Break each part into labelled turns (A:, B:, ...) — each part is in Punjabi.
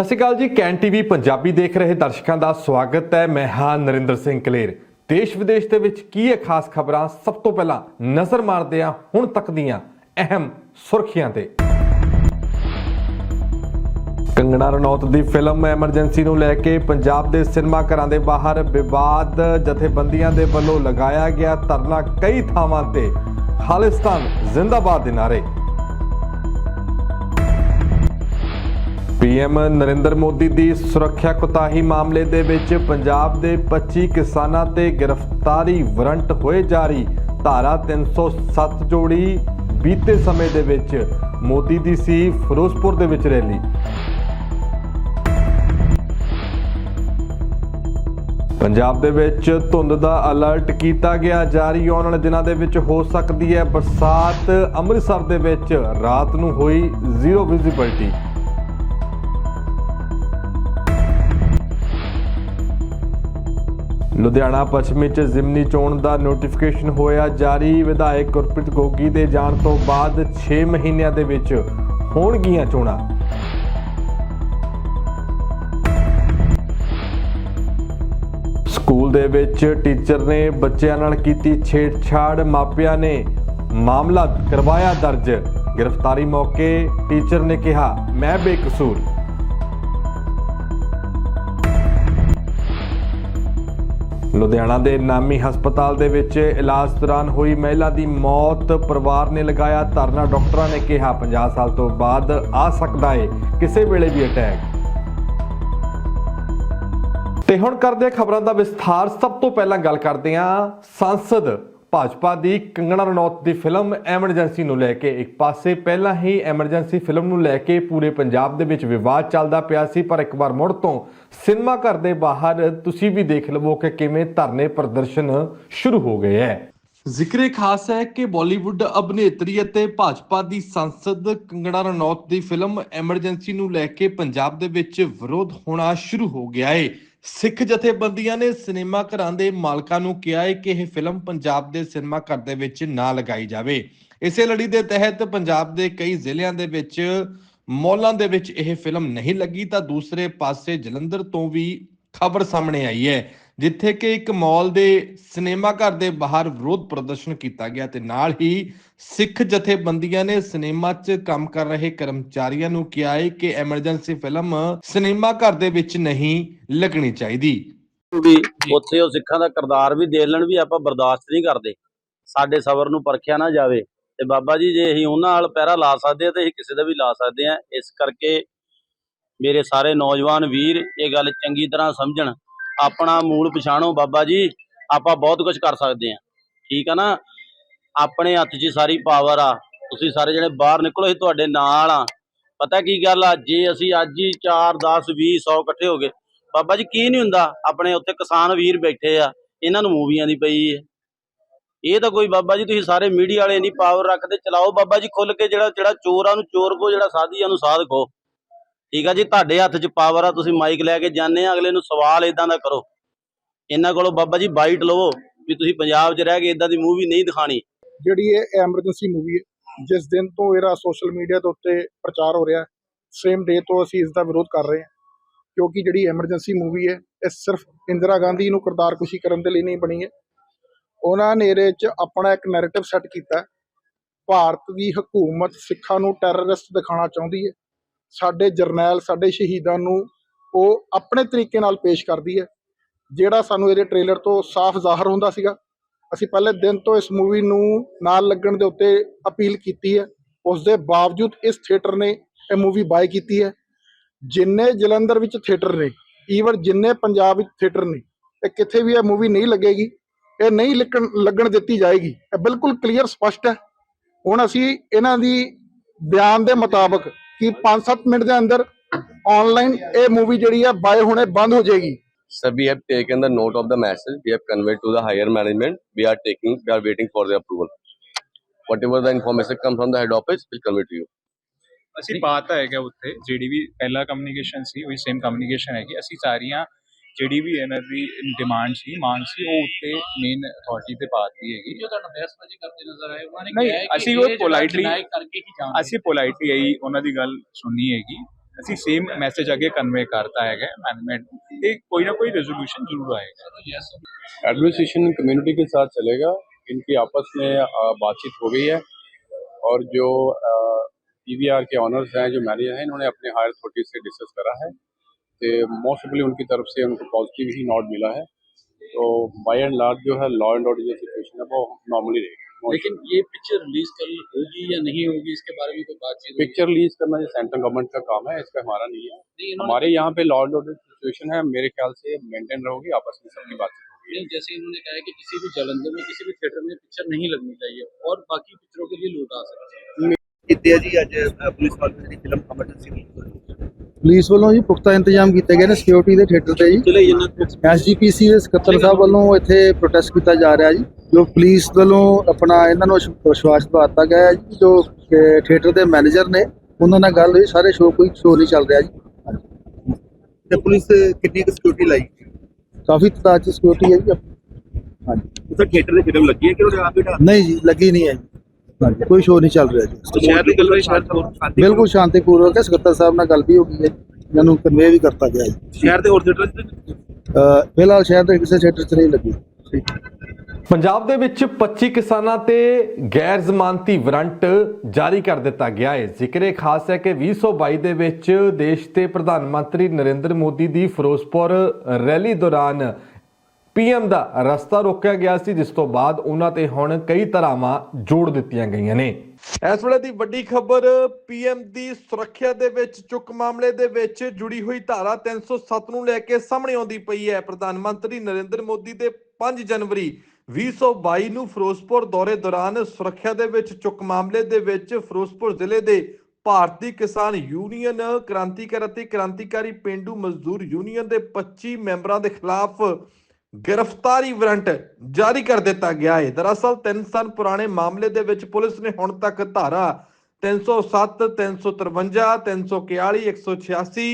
A: ਸਤਿ ਸ਼੍ਰੀ ਅਕਾਲ ਜੀ, ਕੈਨ ਟੀਵੀ ਪੰਜਾਬੀ ਦੇਖ ਰਹੇ ਦਰਸ਼ਕਾਂ ਦਾ ਸਵਾਗਤ ਹੈ। ਮੈਂ ਹਾਂ ਨਰਿੰਦਰ ਸਿੰਘ ਕਲੇਰ। ਦੇਸ਼ ਵਿਦੇਸ਼ ਦੇ ਵਿੱਚ ਕੀ ਹੈ ਖਾਸ ਖਬਰਾਂ ਸਭ ਤੋਂ ਪਹਿਲਾਂ ਨਜ਼ਰ ਮਾਰਦੇ ਹਾਂ, ਹੁਣ ਤੱਕ ਦੀਆਂ ਅਹਿਮ ਸੁਰਖੀਆਂ ਤੇ। ਕੰਗਣਾ ਰਣੌਤ ਦੀ ਫਿਲਮ ਐਮਰਜੈਂਸੀ ਨੂੰ ਲੈ ਕੇ ਪੰਜਾਬ ਦੇ ਸਿਨੇਮਾ ਘਰਾਂ ਦੇ ਬਾਹਰ ਵਿਵਾਦ, ਜਥੇਬੰਦੀਆਂ ਦੇ ਵੱਲੋਂ ਲਗਾਇਆ ਗਿਆ ਧਰਨਾ ਕਈ ਥਾਵਾਂ ਤੇ। ਖਾਲਿਸਤਾਨ ਜ਼ਿੰਦਾਬਾਦ ਦੇ ਨਾਰੇ ਪੀਐਮ ਨਰਿੰਦਰ ਮੋਦੀ ਦੀ ਸੁਰੱਖਿਆ ਕੁਤਾਹੀ ਮਾਮਲੇ ਦੇ ਵਿੱਚ ਪੰਜਾਬ ਦੇ 25 ਕਿਸਾਨਾਂ ਤੇ ਗ੍ਰਿਫਤਾਰੀ ਵਾਰੰਟ ਹੋਏ ਜਾਰੀ। ਧਾਰਾ 307 ਜੋੜੀ ਬੀਤੇ ਸਮੇਂ ਦੇ ਵਿੱਚ ਮੋਦੀ ਦੀ ਸੀ ਫਿਰੋਜ਼ਪੁਰ ਦੇ ਵਿੱਚ ਰੈਲੀ। ਪੰਜਾਬ ਦੇ ਵਿੱਚ ਧੁੰਦ ਦਾ ਅਲਰਟ ਕੀਤਾ ਗਿਆ। ਜਾਰੀ ਆਉਣ ਵਾਲੇ ਦਿਨਾਂ ਦੇ ਵਿੱਚ ਹੋ ਸਕਦੀ ਹੈ ਬਰਸਾਤ। ਅੰਮ੍ਰਿਤਸਰ ਦੇ ਵਿੱਚ ਰਾਤ ਨੂੰ ਹੋਈ ਜ਼ੀਰੋ ਵਿਜ਼ਿਬਿਲਟੀ। ਲੁਧਿਆਣਾ ਪੱਛਮੀ ਚ ਜ਼ਿਮਨੀ ਚੋਣ ਦਾ ਨੋਟੀਫਿਕੇਸ਼ਨ ਹੋਇਆ। ਜਾਰੀ ਵਿਧਾਇਕ ਗੁਰਪ੍ਰੀਤ ਗੋਗੀ ਦੇ ਜਾਣ ਤੋਂ ਬਾਅਦ 6 ਮਹੀਨਿਆਂ ਦੇ ਵਿੱਚ ਹੋਣਗੀਆਂ ਚੋਣਾਂ। ਸਕੂਲ ਦੇ ਵਿੱਚ ਟੀਚਰ ਨੇ ਬੱਚਿਆਂ ਨਾਲ ਕੀਤੀ ਛੇੜਛਾੜ। ਮਾਪਿਆਂ ਨੇ ਮਾਮਲਾ ਕਰਵਾਇਆ ਦਰਜ। ਗ੍ਰਿਫਤਾਰੀ ਮੌਕੇ ਟੀਚਰ ਨੇ ਕਿਹਾ, ਮੈਂ ਬੇਕਸੂਰ। ਲੁਧਿਆਣਾ ਦੇ ਨਾਮੀ ਹਸਪਤਾਲ ਦੇ ਵਿੱਚ ਇਲਾਜ ਦੌਰਾਨ ਹੋਈ ਮਹਿਲਾ ਦੀ ਮੌਤ। ਪਰਿਵਾਰ ਨੇ ਲਗਾਇਆ ਧਰਨਾ। ਡਾਕਟਰਾਂ ਨੇ ਕਿਹਾ 50 ਸਾਲ ਤੋਂ ਬਾਅਦ ਆ ਸਕਦਾ ਏ। ਕਿਸੇ ਵੇਲੇ ਵੀ ਅਟੈਕ। ਤੇ ਹੁਣ ਕਰਦੇ ਖਬਰਾਂ ਦਾ ਵਿਸਥਾਰ। ਸਭ ਤੋਂ ਪਹਿਲਾਂ ਗੱਲ ਕਰਦੇ ਹਾਂ ਸੰਸਦ ਭਾਜਪਾ ਦੀ ਕੰਗਣਾ ਰਣੌਤ ਦੀ ਫਿਲਮ ਐਮਰਜੈਂਸੀ ਨੂੰ ਲੈ ਕੇ ਇੱਕ ਪਾਸੇ ਪਹਿਲਾਂ ਹੀ ਐਮਰਜੈਂਸੀ ਫਿਲਮ ਨੂੰ ਲੈ ਕੇ ਪੂਰੇ ਪੰਜਾਬ ਦੇ ਵਿੱਚ ਵਿਵਾਦ ਚੱਲਦਾ ਪਿਆ ਸੀ, ਪਰ ਇੱਕ ਵਾਰ ਮੁੜ ਤੋਂ ਸਿਨੇਮਾ ਘਰ ਦੇ ਬਾਹਰ ਤੁਸੀਂ ਵੀ ਦੇਖ ਲਵੋ ਕਿ ਕਿਵੇਂ ਧਰਨੇ ਪ੍ਰਦਰਸ਼ਨ ਸ਼ੁਰੂ ਹੋ ਗਏ ਹੈ। ਜ਼ਿਕਰੇ ਖਾਸ ਹੈ ਕਿ ਬਾਲੀਵੁੱਡ ਅਭਿਨੇਤਰੀ ਅਤੇ ਭਾਜਪਾ ਦੀ ਸੰਸਦ ਕੰਗਣਾ ਰਣੌਤ ਦੀ ਫਿਲਮ ਐਮਰਜੈਂਸੀ ਨੂੰ ਲੈ ਕੇ ਪੰਜਾਬ ਦੇ ਵਿੱਚ ਵਿਰੋਧ ਹੋਣਾ ਸ਼ੁਰੂ ਹੋ ਗਿਆ ਏ। ਸਿੱਖ ਜਥੇਬੰਦੀਆਂ ਨੇ ਸਿਨੇਮਾ ਘਰਾਂ ਦੇ ਮਾਲਕਾਂ ਨੂੰ ਕਿਹਾ ਹੈ ਕਿ ਇਹ ਫਿਲਮ ਪੰਜਾਬ ਦੇ ਸਿਨੇਮਾ ਘਰ ਦੇ ਵਿੱਚ ਨਾ ਲਗਾਈ ਜਾਵੇ। ਇਸੇ ਲੜੀ ਦੇ ਤਹਿਤ ਪੰਜਾਬ ਦੇ ਕਈ ਜ਼ਿਲ੍ਹਿਆਂ ਦੇ ਵਿੱਚ ਮੌਲਾਂ ਦੇ ਵਿੱਚ ਇਹ ਫਿਲਮ ਨਹੀਂ ਲੱਗੀ ਤਾਂ ਦੂਸਰੇ ਪਾਸੇ ਜਲੰਧਰ ਤੋਂ ਵੀ ਖਬਰ ਸਾਹਮਣੇ ਆਈ ਹੈ। ਜਿੱਥੇ ਕਿ ਇੱਕ ਮਾਲ ਦੇ ਸਿਨੇਮਾ ਘਰ ਦੇ ਬਾਹਰ ਵਿਰੋਧ ਪ੍ਰਦਰਸ਼ਨ ਕੀਤਾ ਗਿਆ ਤੇ ਨਾਲ ਹੀ ਸਿੱਖ ਜਥੇਬੰਦੀਆਂ ਨੇ ਸਿਨੇਮਾ 'ਚ ਕੰਮ ਕਰ ਰਹੇ ਕਰਮਚਾਰੀਆਂ ਨੂੰ ਕਿਹਾ ਹੈ ਕਿ ਐਮਰਜੈਂਸੀ ਫਿਲਮ ਸਿਨੇਮਾ ਘਰ ਦੇ ਵਿੱਚ ਨਹੀਂ ਲੱਗਣੀ ਚਾਹੀਦੀ।
B: ਵੀ ਉੱਥੇ ਉਹ ਸਿੱਖਾਂ ਦਾ ਕਰਤਾਰ ਵੀ ਦੇਖ ਲੈਣ ਵੀ ਆਪਾਂ ਬਰਦਾਸ਼ਤ ਨਹੀਂ ਕਰਦੇ। ਸਾਡੇ ਸਬਰ ਨੂੰ ਪਰਖਿਆ ਨਾ ਜਾਵੇ ਤੇ ਬਾਬਾ ਜੀ, ਜੇ ਅਸੀਂ ਉਹਨਾਂ ਨਾਲ ਪਹਿਰਾ ਲਾ ਸਕਦੇ ਆ ਤੇ ਅਸੀਂ ਕਿਸੇ ਦਾ ਵੀ ਲਾ ਸਕਦੇ ਆ ਇਸ ਕਰਕੇ ਮੇਰੇ ਸਾਰੇ ਨੌਜਵਾਨ ਵੀਰ ਇਹ ਗੱਲ ਚੰਗੀ ਤਰ੍ਹਾਂ ਸਮਝਣ ਆਪਣਾ ਮੂਲ ਪਛਾਣੋ ਬਾਬਾ ਜੀ, ਆਪਾਂ ਬਹੁਤ ਕੁਝ ਕਰ ਸਕਦੇ ਆ ਠੀਕ ਆ ਨਾ? ਆਪਣੇ ਹੱਥ 'ਚ ਸਾਰੀ ਪਾਵਰ ਆ। ਤੁਸੀਂ ਸਾਰੇ ਜਿਹੜੇ ਬਾਹਰ ਨਿਕਲੋ, ਅਸੀਂ ਤੁਹਾਡੇ ਨਾਲ ਆ। ਪਤਾ ਕੀ ਗੱਲ ਆ? ਜੇ ਅਸੀਂ ਅੱਜ ਹੀ 4 10 20 100 ਇਕੱਠੇ ਹੋ ਗਏ, ਬਾਬਾ ਜੀ ਕੀ ਨਹੀਂ ਹੁੰਦਾ? ਆਪਣੇ ਉੱਤੇ ਕਿਸਾਨ ਵੀਰ ਬੈਠੇ ਆ, ਇਹਨਾਂ ਨੂੰ ਮੂਵੀਆਂ ਦੀ ਪਈ ਹੈ ਇਹ ਤਾਂ ਕੋਈ ਬਾਬਾ ਜੀ, ਤੁਸੀਂ ਸਾਰੇ ਮੀਡੀਆ ਵਾਲੇ ਨਹੀਂ ਪਾਵਰ ਰੱਖਦੇ, ਚਲਾਓ ਬਾਬਾ ਜੀ ਖੁੱਲ ਕੇ ਜਿਹੜਾ ਜਿਹੜਾ ਚੋਰਾਂ ਨੂੰ ਚੋਰ ਕੋ, ਜਿਹੜਾ ਸਾਧੀਆਂ ਨੂੰ ਸਾਧ ਕੋ। ਠੀਕ ਆ ਜੀ, ਤੁਹਾਡੇ ਹੱਥ 'ਚ ਪਾਵਰ ਆ, ਤੁਸੀਂ ਮਾਈਕ ਲੈ ਕੇ ਜਾਂਦੇ ਆ, ਅਗਲੇ ਨੂੰ ਸਵਾਲ ਇਦਾਂ ਦਾ ਕਰੋ। ਇਹਨਾਂ ਕੋਲੋਂ ਬਾਬਾ ਜੀ ਬਾਈਟ ਲਵੋ, ਵੀ ਤੁਸੀਂ ਪੰਜਾਬ 'ਚ ਰਹਿ ਕੇ ਇਦਾਂ ਦੀ ਮੂਵੀ ਨਹੀਂ ਦਿਖਾਣੀ।
C: ਜਿਹੜੀ ਇਹ ਐਮਰਜੈਂਸੀ ਮੂਵੀ ਹੈ, ਜਿਸ ਦਿਨ ਤੋਂ ਇਹਦਾ ਸੋਸ਼ਲ ਮੀਡੀਆ ਦੇ ਉੱਤੇ ਪ੍ਰਚਾਰ ਹੋ ਰਿਹਾ ਸੇਮ ਡੇ ਤੋਂ ਅਸੀਂ ਇਸ ਦਾ ਵਿਰੋਧ ਕਰ ਰਹੇ ਹਾਂ। ਕਿਉਂਕਿ ਜਿਹੜੀ ਐਮਰਜੈਂਸੀ ਮੂਵੀ ਹੈ, ਇਹ ਸਿਰਫ ਇੰਦਰਾ ਗਾਂਧੀ ਨੂੰ ਕਰਤਾਰਕੁਸ਼ੀ ਕਰਨ ਦੇ ਲਈ ਨਹੀਂ ਬਣੀ ਹੈ। ਉਹਨਾਂ ਨੇ ਇਹਦੇ 'ਚ ਆਪਣਾ ਇੱਕ ਨੈਰੇਟਿਵ ਸੈੱਟ ਕੀਤਾ ਭਾਰਤ ਦੀ ਹਕੂਮਤ ਸਿੱਖਾਂ ਨੂੰ ਟੈਰਰਿਸਟ ਦਿਖਾਉਣਾ ਚਾਹੁੰਦੀ ਹੈ। ਸਾਡੇ ਜਰਨੈਲ, ਸਾਡੇ ਸ਼ਹੀਦਾਂ ਨੂੰ ਉਹ ਆਪਣੇ ਤਰੀਕੇ ਨਾਲ ਪੇਸ਼ ਕਰਦੀ ਹੈ, ਜਿਹੜਾ ਸਾਨੂੰ ਇਹਦੇ ਟ੍ਰੇਲਰ ਤੋਂ ਸਾਫ਼ ਜ਼ਾਹਰ ਹੁੰਦਾ ਸੀਗਾ। ਅਸੀਂ ਪਹਿਲੇ ਦਿਨ ਤੋਂ ਇਸ ਮੂਵੀ ਨੂੰ ਨਾਲ ਲੱਗਣ ਦੇ ਉੱਤੇ ਅਪੀਲ ਕੀਤੀ ਹੈ। ਉਸ ਦੇ ਬਾਵਜੂਦ ਇਸ ਥੀਏਟਰ ਨੇ ਇਹ ਮੂਵੀ ਬਾਏ ਕੀਤੀ ਹੈ। ਜਿੰਨੇ ਜਲੰਧਰ ਵਿੱਚ ਥੀਏਟਰ ਨੇ ਈਵਨ ਜਿੰਨੇ ਪੰਜਾਬ ਵਿੱਚ ਥੀਏਟਰ ਨੇ, ਇਹ ਕਿੱਥੇ ਵੀ ਇਹ ਮੂਵੀ ਨਹੀਂ ਲੱਗੇਗੀ, ਇਹ ਨਹੀਂ ਲੱਗਣ ਲੱਗਣ ਦਿੱਤੀ ਜਾਏਗੀ। ਇਹ ਬਿਲਕੁਲ ਕਲੀਅਰ ਸਪਸ਼ਟ ਹੈ। ਹੁਣ ਅਸੀਂ ਇਹਨਾਂ ਦੀ ਬਿਆਨ ਦੇ ਮੁਤਾਬਕ ਕਿ 5-7 ਮਿੰਟ ਦੇ ਅੰਦਰ ਆਨਲਾਈਨ ਇਹ ਮੂਵੀ ਜਿਹੜੀ ਹੈ ਬਾਏ ਹੋਣੇ ਬੰਦ ਹੋ ਜਾਏਗੀ
D: Sir, we have taken the note of the message. We have conveyed to the higher management. We are taking, we are waiting for the approval. Whatever the information comes from the head office, we'll convey to you.
E: ਅਸੀਂ ਪਾਤਾ ਹੈਗਾ ਉੱਥੇ ਜਿਹੜੀ ਵੀ ਪਹਿਲਾ ਕਮਿਊਨੀਕੇਸ਼ਨ ਸੀ ਉਹੀ ਸੇਮ ਕਮਿਊਨੀਕੇਸ਼ਨ ਹੈਗੀ ਅਸੀਂ ਸਾਰੀਆਂ ਜਿਹੜੀ ਵੀ ਇਹਨਾਂ ਦੀ ਡਿਮਾਂਡ ਸੀ ਮੰਗ ਸੀ ਉਹ ਉੱਤੇ ਮੇਨ ਅਥਾਰਟੀ ਤੇ ਪਾਤੀ ਹੈਗੀ
F: ਜੋ ਤੁਹਾਡਾ ਬਹਿਸਬਾਜ਼ੀ ਕਰਦੇ ਨਜ਼ਰ ਆਏ ਉਹਨਾਂ ਨੇ
E: ਨਹੀਂ,
F: ਕਿਹਾ ਹੈ ਕਿ
E: ਅਸੀਂ
F: ਇਹ
E: ਉਹ
F: ਜਿਹੜਾ
E: politely-
F: deny ਕਰਕੇ ਹੀ ਜਾਣਗੇ
E: ਅਸੀਂ ਪੋਲਾਈਟਲੀ ਆਈ ਉਹਨਾਂ ਦੀ ਗੱਲ ਸੁਣੀ ਹੈਗੀ ਅਸੀਂ ਸੇਮ ਮੈਸੇਜ ਅੱਗੇ ਕਨਵੇ ਕਰਤਾ ਹੈਗਾ ਮੈਨੇਜਮੈਂਟ ਤੇ ਕੋਈ ਨਾ ਕੋਈ रेजोल्यूशन ਜ਼ਰੂਰ ਆਏਗਾ
F: यस
G: एडमिनिस्ट्रेशन कम्युनिटी के साथ चलेगा इनकी आपस में अ, बातचीत हो गई है और जो पीवीआर के ऑनर्स हैं जो मैनेजर हैं इन्होंने अपने हायर अथॉरिटी से डिस्कस करा है तो मोस्टली उनकी तरफ़ से उनको पॉजिटिव ही नॉट मिला है। तो बाई एंड लार्ज जो है लॉ एंड ऑर्डर जो सिचुएशन है वो नॉर्मली रहेगी।
F: लेकिन ये पिक्चर रिलीज़ कल होगी या नहीं होगी इसके बारे में कोई बातचीत
G: पिक्चर रिलीज़ करना ये सेंट्रल गवर्नमेंट का काम है इसका हमारा नहीं है।
F: नहीं,
G: हमारे यहाँ पे लॉ एंड ऑर्डर सिचुएशन है मेरे ख्याल से मेंटेन रहोगी आपस में सबकी बातचीत
F: नहीं जैसे इन्होंने कहा है कि किसी भी जलंधर में किसी भी थिएटर में पिक्चर नहीं लगनी चाहिए और बाकी पिक्चरों के लिए लोग आ सकते हैं।
H: जी आज पुलिस फ़िल्म ਪੁਲਿਸ
I: ਵੱਲੋਂ ਜੀ ਪੁਖਤਾ ਇੰਤਜ਼ਾਮ ਕੀਤੇ ਗਏ ਨੇ ਸਿਕਿਉਰਿਟੀ ਦੇ ਥੀਏਟਰ ਤੇ ਜੀ। ਐਸਜੀਪੀਸੀ ਦੇ ਸਕੱਤਰ ਸਾਹਿਬ ਵੱਲੋਂ। ਇੱਥੇ ਪ੍ਰੋਟੈਸਟ ਕੀਤਾ ਜਾ ਰਿਹਾ ਜੀ ਜੋ ਪੁਲਿਸ ਵੱਲੋਂ ਆਪਣਾ ਇਹਨਾਂ ਨੂੰ ਵਿਸ਼- ਵਿਸ਼ਵਾਸ ਦਿਵਾਤਾ ਗਿਆ ਹੈ ਜੀ ਜੋ ਥੀਏਟਰ ਦੇ ਮੈਨੇਜਰ ਨੇ ਉਹਨਾਂ ਨਾਲ ਗੱਲ ਹੋਈ ਸਾਰੇ ਸ਼ੋਅ ਕੋਈ ਸ਼ੋਅ ਨਹੀਂ ਚੱਲ ਰਿਹਾ ਜੀ।
H: ਤੇ ਪੁਲਿਸ ਕਿੰਨੀ ਕੁ ਸਿਕਿਉਰਿਟੀ ਲਾਈ?
I: ਕਾਫੀ ਤਾਦਾਦ ਚ ਸਿਕਿਉਰਿਟੀ ਹੈ ਜੀ। ਹਾਂਜੀ।
H: ਉੱਥੇ ਥੀਏਟਰ ਦੀ ਫਿਲਮ ਲੱਗੀ ਹੈ ਕਿ ਉਹਦੇ ਆਪ ਹੀ
I: ਨਹੀਂ ਜੀ ਲੱਗੀ ਨਹੀਂ ਹੈ ਜੀ। ਹਾਂਜੀ। ਕੋਈ ਸ਼ੋਅ ਨਹੀਂ ਚੱਲ ਰਿਹਾ ਜੀ।
H: ਸ਼ਹਿਰ ਦੀ ਗੱਲ ਹੋਈ ਸ਼ਹਿਰ ਤੋਂ ਸ਼ਾਂਤੀ
I: ਬਿਲਕੁਲ ਸ਼ਾਂਤੀਪੂਰਵਕ ਹੈ ਸਕੱਤਰ ਸਾਹਿਬ ਨਾਲ ਗੱਲ ਵੀ ਹੋ ਗਈ ਹੈ। ਇਹਨਾਂ ਨੂੰ ਕਨਵੇ ਵੀ ਕਰਤਾ ਗਿਆ ਹੈ
H: ਸ਼ਹਿਰ ਦੇ ਹੋਰ ਥੀਏਟਰ
I: ਅਹ, ਫਿਲਹਾਲ ਸ਼ਹਿਰ ਦੇ ਕਿਸੇ ਥੀਏਟਰ 'ਚ ਨਹੀਂ ਲੱਗੀ।
A: ਪੰਜਾਬ ਦੇ ਵਿੱਚ 25 ਕਿਸਾਨਾਂ ਤੇ ਗੈਰ ਜ਼ਮਾਨਤੀ ਵਾਰੰਟ ਜਾਰੀ ਕਰ ਦਿੱਤਾ ਗਿਆ ਹੈ। ਜ਼ਿਕਰੇ ਖਾਸ ਹੈ ਕਿ 2022 ਦੇ ਵਿੱਚ ਦੇਸ਼ ਦੇ ਪ੍ਰਧਾਨ ਮੰਤਰੀ ਨਰਿੰਦਰ ਮੋਦੀ ਦੀ ਫਿਰੋਜ਼ਪੁਰ ਰੈਲੀ ਦੌਰਾਨ ਪੀਐਮ ਦਾ ਰਸਤਾ ਰੋਕਿਆ ਗਿਆ ਸੀ, ਜਿਸ ਤੋਂ ਬਾਅਦ ਉਹਨਾਂ ਤੇ ਹੁਣ ਕਈ ਧਾਰਾਵਾਂ ਜੋੜ ਦਿੱਤੀਆਂ ਗਈਆਂ ਨੇ। ਇਸ ਵੇਲੇ ਦੀ ਵੱਡੀ ਖਬਰ, ਪੀਐਮ ਦੀ ਸੁਰੱਖਿਆ ਦੇ ਵਿੱਚ ਚੁੱਕ ਮਾਮਲੇ ਦੇ ਵਿੱਚ ਜੁੜੀ ਹੋਈ ਧਾਰਾ 307 ਨੂੰ ਲੈ ਕੇ ਸਾਹਮਣੇ ਆਉਂਦੀ ਪਈ ਹੈ। ਪ੍ਰਧਾਨ ਮੰਤਰੀ ਨਰਿੰਦਰ ਮੋਦੀ ਦੇ 5 ਜਨਵਰੀ 2022 ਨੂੰ ਫਿਰੋਜ਼ਪੁਰ ਦੌਰੇ ਦੌਰਾਨ ਸੁਰੱਖਿਆ ਦੇ ਵਿੱਚ ਚੁੱਕ ਮਾਮਲੇ ਦੇ ਵਿੱਚ ਫਿਰੋਜ਼ਪੁਰ ਜ਼ਿਲ੍ਹੇ ਦੇ ਭਾਰਤੀ ਕਿਸਾਨ ਯੂਨੀਅਨ, ਕ੍ਰਾਂਤੀਕਾਰ ਅਤੇ ਕ੍ਰਾਂਤੀਕਾਰੀ ਪਿੰਡੂ ਮਜ਼ਦੂਰ ਯੂਨੀਅਨ ਦੇ 25 ਮੈਂਬਰਾਂ ਦੇ ਖਿਲਾਫ ਗ੍ਰਿਫਤਾਰੀ ਵਾਰੰਟ ਜਾਰੀ ਕਰ ਦਿੱਤਾ ਗਿਆ ਹੈ। ਦਰਅਸਲ 3 ਸਾਲ ਪੁਰਾਣੇ ਮਾਮਲੇ ਦੇ ਵਿੱਚ ਪੁਲਿਸ ਨੇ ਹੁਣ ਤੱਕ ਧਾਰਾ 307 353 341 186